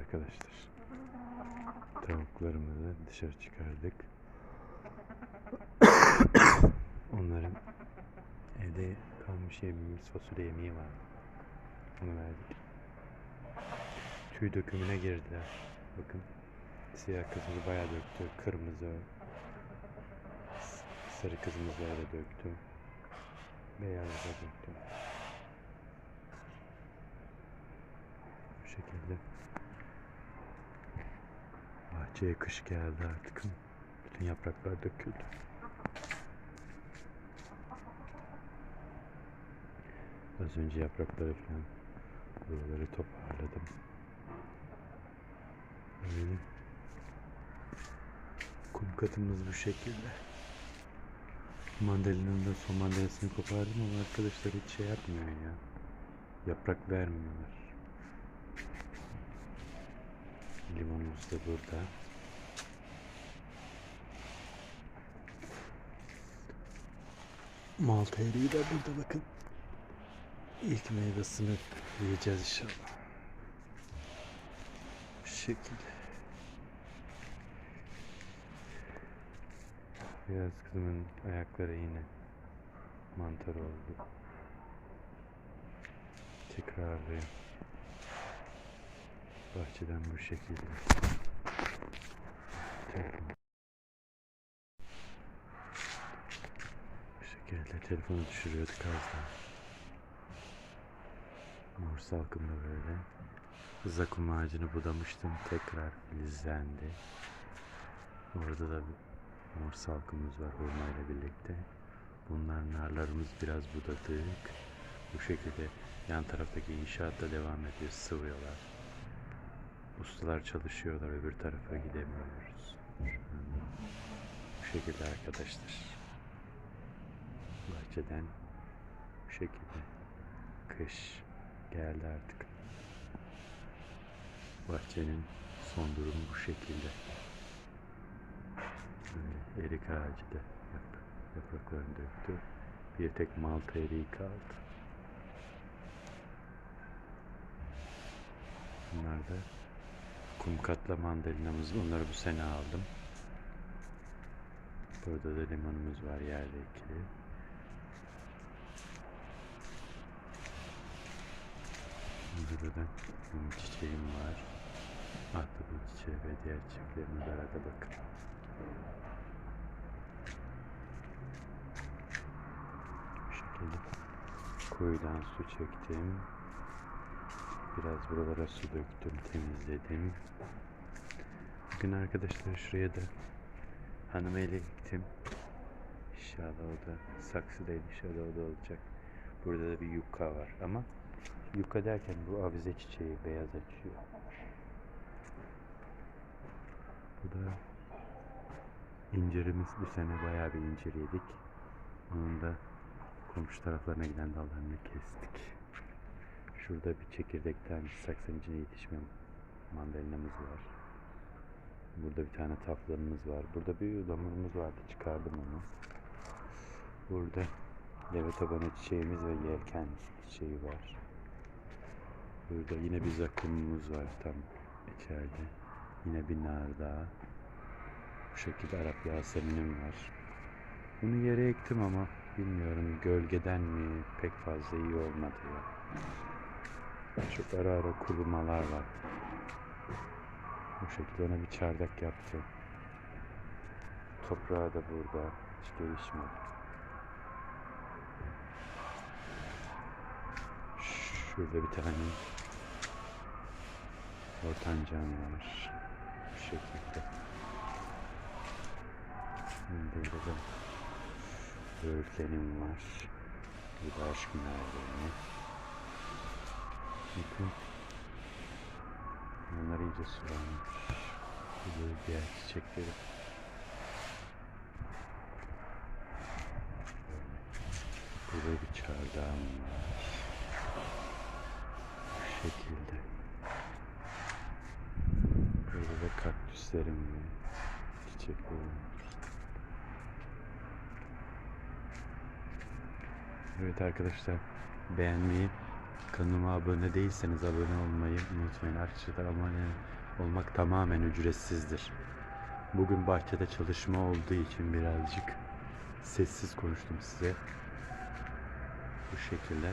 arkadaşlar. Tavuklarımızı dışarı çıkardık. Onların evde kalmış yemeğimiz fasulye yemeği var. Onu verdik. Tüy dökümüne girdiler. Bakın siyah kızımızı bayağı döktü. Kırmızı, sarı kızımızı öyle döktü. Beyaz da döktü. Bu şekilde. Bahçeye kış geldi artık. Bütün yapraklar döküldü. Az önce yaprakları falan buraları toparladım. Öyle. Kum katımız bu şekilde. Mandalina'nın da son mandalinasını kopardım ama arkadaşlar hiç şey yapmıyor ya. Yaprak vermiyorlar. Limonumuz da burada. Malta eriği de burada bakın. İlk meyvesini yiyeceğiz inşallah. Bu şekilde. Biraz kızımın ayakları yine mantar oldu. Tekrarlayayım. Bahçeden bu şekilde. Telefon. Bu şekilde telefonu düşürüyorduk az daha. Mor salkımda böyle. Zakum ağacını budamıştım. Tekrar filizlendi. Orada da mor salkımız var hurmayla birlikte. Bunlar narlarımız biraz budadık. Bu şekilde yan taraftaki inşaat da devam ediyor. Sıvıyorlar. Ustalar çalışıyorlar. Öbür tarafa gidemiyoruz. Bu şekilde arkadaşlar. Bahçeden bu şekilde kış geldi artık. Bahçenin son durumu bu şekilde. Böyle erik ağacı da yap- yapraklarını döktü. Bir tek malta eriği kaldı. Bunlar da kum katla mandalinamız. Onları bu sene aldım. Burada da limonumuz var yerde ekili. Burada da benim çiçeğim var. Ahtapot çiçeği ve diğer çiçeklerime arada bakın. Bu kuyudan su çektim. Biraz buralara su döktüm, temizledim. Bugün arkadaşlar şuraya da hanımeyle gittim. İnşallah o da saksıdaydı inşallah o da olacak. Burada da bir yuka var ama yuka derken bu avize çiçeği beyaz açıyor. Bu da incirimiz bu sene bayağı bir incir yedik. Onun da komşu taraflarına giden dallarını kestik. Şurada bir çekirdekten saksının içine yetişmeyen mandalinamız var. Burada bir tane taflanımız var. Burada bir ılamurumuz vardı. Çıkardım onu. Burada deve tabanı çiçeğimiz ve yelken çiçeği var. Burada yine bir zakumumuz var tam içeride. Yine bir nar. Bu şekilde Arap Yasemin'im var. Bunu yere ektim ama bilmiyorum gölgeden mi pek fazla iyi olmadı ya. Çok ara ara kurumalar var. Bu şekilde ona bir çardak yaptım. Toprağı da burada. Hiç gelişmedi. Şurada bir tane ortancam var. Bu şekilde. Burada da böğürtlenim var. Bu da aşk merdiveni. Bakın. Bunlar iyice sulanmış. Bu da diğer çiçekleri. Burada bir çardağım var. Şekilde. Burada da kaktüslerim ve çiçeklerim var. Evet arkadaşlar beğenmeyi, Kanalıma abone değilseniz abone olmayı unutmayın. Arkadaşlar abone olmak tamamen ücretsizdir. Bugün bahçede çalışma olduğu için birazcık sessiz konuştum size. Bu şekilde.